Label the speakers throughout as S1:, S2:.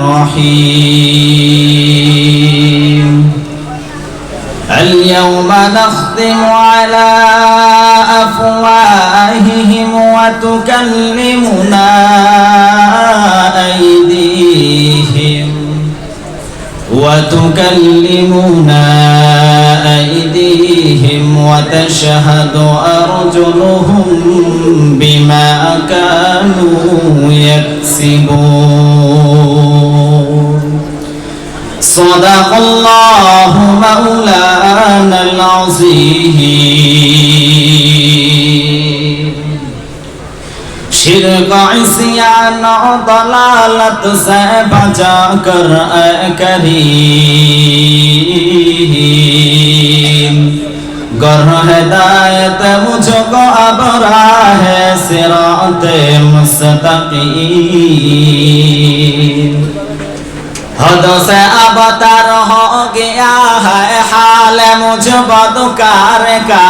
S1: الرحيم. اليوم نختم على أفواههم وتكلمنا أيديهم. وتكلمنا أيديهم وتشهد أرجلهم بما كانوا يكسبون. صدق الله مولانا العظيم شرق عصيان ضلالت سے بچا کر اے کریم گر ہدایت مجھ کو اب راہ سرات مستقیم हद से अवतार हो गया है हाल मुझ बदकार का।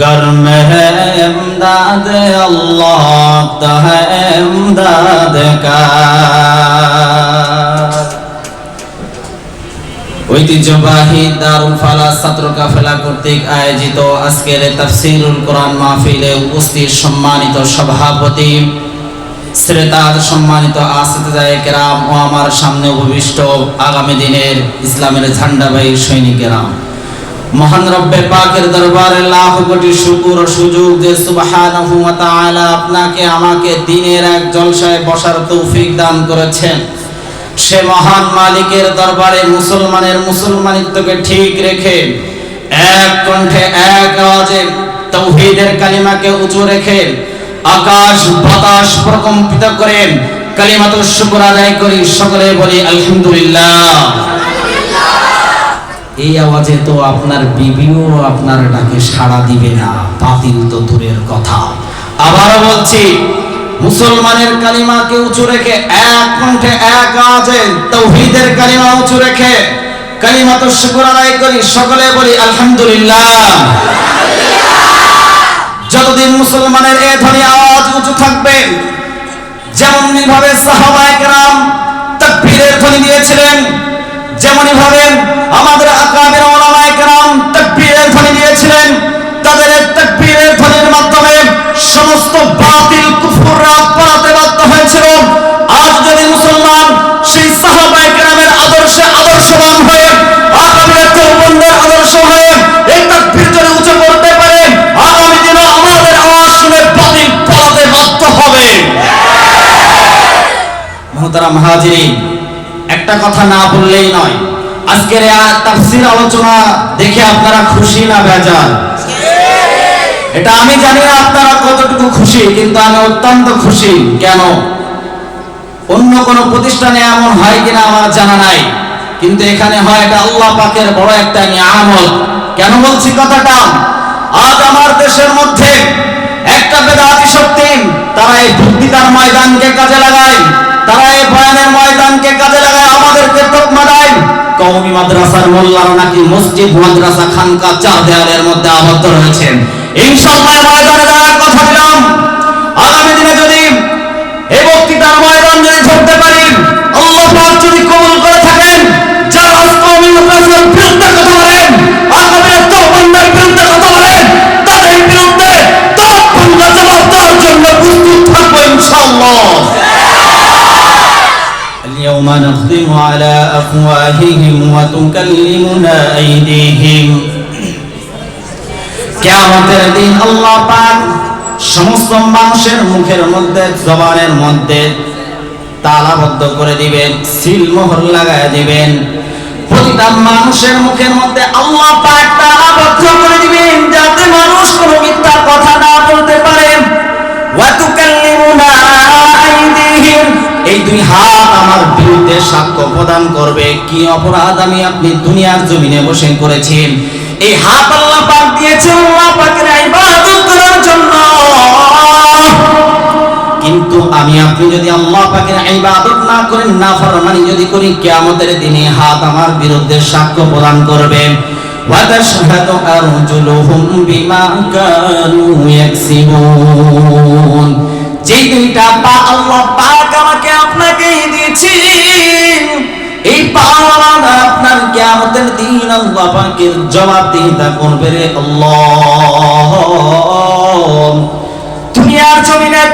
S1: गर्म है इमदाद अल्लाह तो है इमदाद का। ঐতিহ্যবাহী দারুল ফালা ছাত্র কাফেলা কর্তৃক আয়োজিত আজকের তাফসিরুল কোরআন মাহফিলে উপস্থিত সম্মানিত সভাপতি শ্রেতার সম্মানিত কেরাম ও আমার সামনে উপবিষ্ট আগামী দিনের ইসলামের ঝান্ডাবাহী সৈনিকেরাম মহান রব্বে পাকের দরবারে লাখ কোটি শুকুর সুযোগ যে আপনাকে, আমাকে দিনের এক জলসায় বসার তৌফিক দান করেছেন। সে মহান মালিকের দরবারে মুসলমানের মুসলমানিত্বকে ঠিক রেখে এক কণ্ঠে এক আওয়াজে তৌহিদের কালিমাকে উঁচু রেখে আকাশ বাতাস প্রকম্পিত করে কালিমাতুর শুকর আদায় করি। সকলে বলি, আলহামদুলিল্লাহ। এই আওয়াজে তো আপনার বিবিও আপনার ডাকে সাড়া দিবে না। বাতিল তো দূরের কথা। আবারও বলছি মুসলমানের কালিমাকে উঁচু রেখে, এক কণ্ঠে এক আওয়াজে তৌহিদের কালিমা উঁচু রেখে কালিমা তো শুকর আদায় করি, সকলে বলি আলহামদুলিল্লাহ। যতদিন মুসলমানের এ ধ্বনি আওয়াজ উঁচু থাকবে যেমন ভাবে সাহাবায়ে কেরাম তাকবীরের ধ্বনি দিয়েছিলেন যেমনই ভাবে আমাদের মহতারা মহাজিরিন একটা কথা না বললেই নয়। আজকের তাফসীর আলোচনা দেখে আপনারা খুশি না বেজার এটা আমি জানি না আপনারা কতটুকু খুশি, কিন্তু আমি অত্যন্ত খুশি। কেন? অন্য কোন প্রতিষ্ঠানে এমন হয় কিনা আমার জানা নাই। কিন্তু এখানে হয় এটা আল্লাহ পাকের বড় একটা নিয়ামত। কেন বলছি কথাটা? আজ আমার দেশের মধ্যে একটা বেদাতি শক্তি, তারা এই বক্তৃতার ময়দানকে কাজে লাগায়। তারা এই বয়ানের ময়দানকে কাজে লাগায়, আমাদেরকে তকমা দেয়। কওমি মাদ্রাসার মোল্লারা নাকি মসজিদ, মাদ্রাসা, খানকা, চার দেয়ালের মধ্যে আবদ্ধ রয়েছেন। ইনশাআল্লাহ ময়দানে اليوم نختم على أفواههم وتكلمنا أيديهم কেয়ামতের দিন আল্লাহ পাক সমস্ত মানুষের মুখের মধ্যে জবানের মধ্যে তালাবদ্ধ করে দিবেন সিল মোহর লাগায় দিবেন প্রতিটা মানুষের মুখের মধ্যে আল্লাহ পাক তালাবদ্ধ করে দিবেন যাতে মানুষ কোনো আমার বিরুদ্ধে সাক্ষ্য প্রদান করবে কি অপরাধ আমি আপনি দুনিয়ার জমিনে বসে করেছি এই হাত আল্লাহ পাক দিয়েছে আল্লাহ পাকের ইবাদত করার জন্য কিন্তু আমি আপনি যদি আল্লাহ পাকের ইবাদত না করেন না ফরমানি যদি করি কিয়ামতের দিনে হাত আমার বিরুদ্ধে সাক্ষ্য প্রদান করবে وتشهد أرجلهم بما كانوا يكسبون যে দুইটা পা আল্লাহ পাক আমাকে আপনাকে দিয়েছেন এই আপনার দিন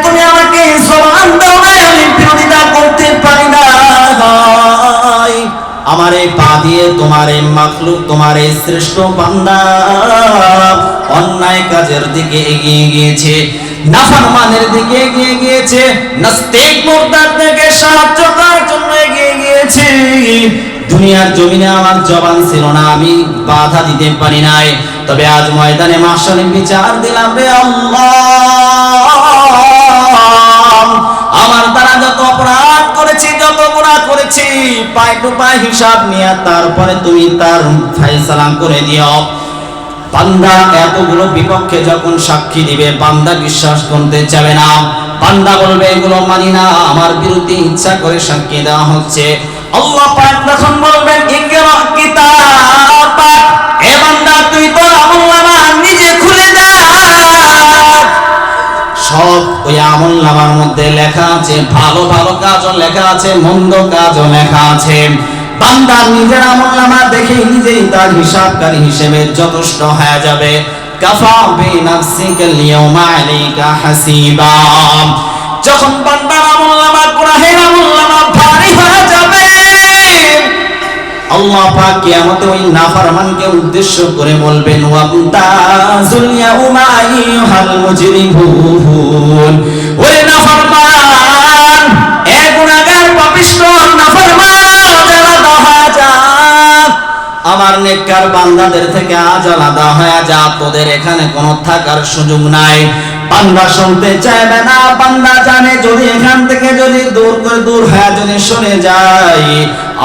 S1: তুমি আমাকে দাও না আমি বিরোধিতা করতে পারি না আমার এই পা দিয়ে তোমার এই মাখলুক, তোমার এই শ্রেষ্ঠ অন্যায় কাজের দিকে এগিয়ে গিয়েছে, নাফরমানের দিকে এগিয়ে গিয়েছে, নাস্তিক মুরতাদ থেকে দুনিয়ার জমিনে আমার জবান ছিল না, আমি বাধা দিতে পারি নাই। তবে আজ ময়দানে মাসলে বিচার দিলাম রে আমার দ্বারা যত অপরাধ করেছি, যত গুনাহ করেছি পাই টু পাই হিসাব নিয়ে তারপরে তুমি তার ফাইসালা করে দিও। বান্দা এতগুলো বিপক্ষে যখন সাক্ষী দিবে, বান্দা বিশ্বাস করতে চাবে না। বান্দা বলবে, এগুলো মানি না, আমার বিরুদ্ধে ইচ্ছা করে সাক্ষী দেওয়া হচ্ছে। আল্লাহ পাক তখন বলবেন, ইকরা এ বান্দা, তুই আমলনামা নিজে খুলে সব ওই আমল নামার মধ্যে লেখা আছে, ভালো ভালো কাজও লেখা আছে, মন্দ কাজও লেখা আছে। বান্দা নিজের আমল নামা দেখে নিজেই তার হিসাবকারী হিসেবে যথেষ্ট হয়ে যাবে। কাফা আলাইকা হাসিবা। যখন বান্দার আল্লাহ পাক কিয়ামতে ওই নাফরমানকে উদ্দেশ্য করে বলবেন ওয়ামতাজুল ইয়াউমা আইয়ুহাল মুজরিমুন। ওরে নাফরমান, এ গুনাহগার পাপিষ্ঠ নাফরমান আলাদা হয়ে যা। আমার নেককার বান্দাদের থেকে আজ আলাদা হয়ে যা, তোদের এখানে কোনো থাকার সুযোগ নাই। বান্দা শুনতে চাইবে না বান্দা জানে যদি এখান থেকে যদি দূর করে দূর হয়ে যদি সরে যায়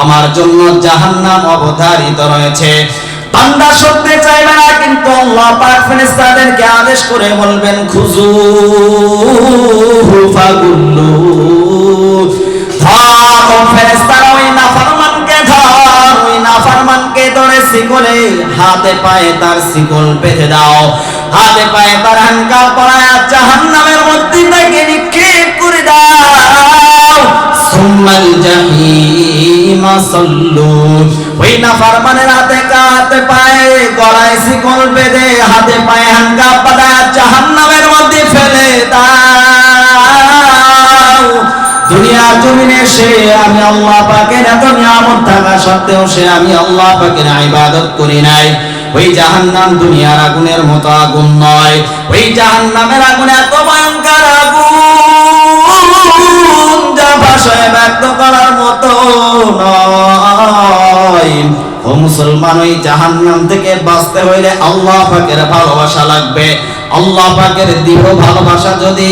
S1: আমার জন্য জাহান্নাম অবধারিত রয়েছে। বান্দা শুনতে চাইবে না, কিন্তু আল্লাহ পাক ফেরেশতাদেরকে আদেশ করে বলবেন খুজু ফাগুল্লু ধর ফেরেশতারা ওই নাফরমানকে ধর, ওই নাফরমানকে ধরে শিকলে হাতে পায়ে তার শিকল বেঁধে দাও। হাতে পায়ে তার হানকা পড়ায় জাহান্নামের মধ্যে থেকে নিক্ষেপ করে দাও। ওই হাতে কাতে পায়ে, গলায় শিকল বেঁধে হাতে পায়ে হানকা পড়ায় জাহান্নামের মধ্যে ফেলে দাও। দুনিয়ার জমিনে সে আমি আল্লাহ পাকের এত নিয়ামত থাকা সত্ত্বেও সে আমি আল্লাহ পাকের ইবাদত করি নাই। ওই জাহান্নাম দুনিয়ার আগুনের মতো আগুন নয়। ওই জাহান্নামের আগুন এত ভয়ঙ্কর আগুন যা ভাষায় ব্যক্ত করার মতো নয়। ও মুসলমান, ওই জাহান্নাম থেকে বাঁচতে হইলে আল্লাহ পাকের ভালোবাসা লাগবে। আল্লাহ পাকের দৃঢ় ভালোবাসা যদি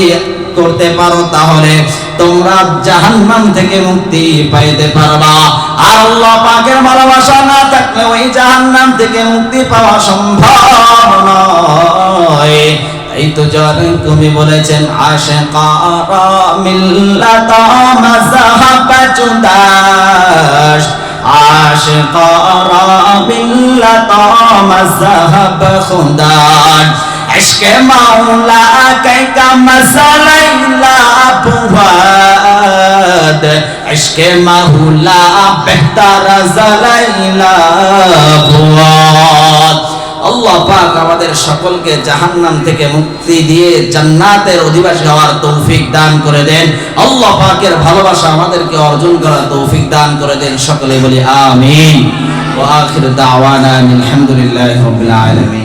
S1: করতে পারো তাহলে তোমরা জাহান্নাম থেকে মুক্তি পাইতে পারবা। আর আল্লাহ পাকের ভালোবাসা না থাকলে ওই জাহান্নাম থেকে মুক্তি পাওয়া সম্ভব নয়। এই তো তুমি বলেছেন মাওলা फुवाद इश्क माहूला बेहतर जलाइला আল্লাহ পাক আমাদের সকলকে জাহান্নাম থেকে মুক্তি দিয়ে জান্নাতের অধিবাসী হওয়ার তৌফিক দান করে দেন। আল্লাহ পাকের ভালোবাসা আমাদেরকে অর্জন করার তৌফিক দান করে দেন। সকলে বলি আমিন। ওয়া আখির দাওয়ানা আলহামদুলিল্লাহি রাব্বিল আলামিন।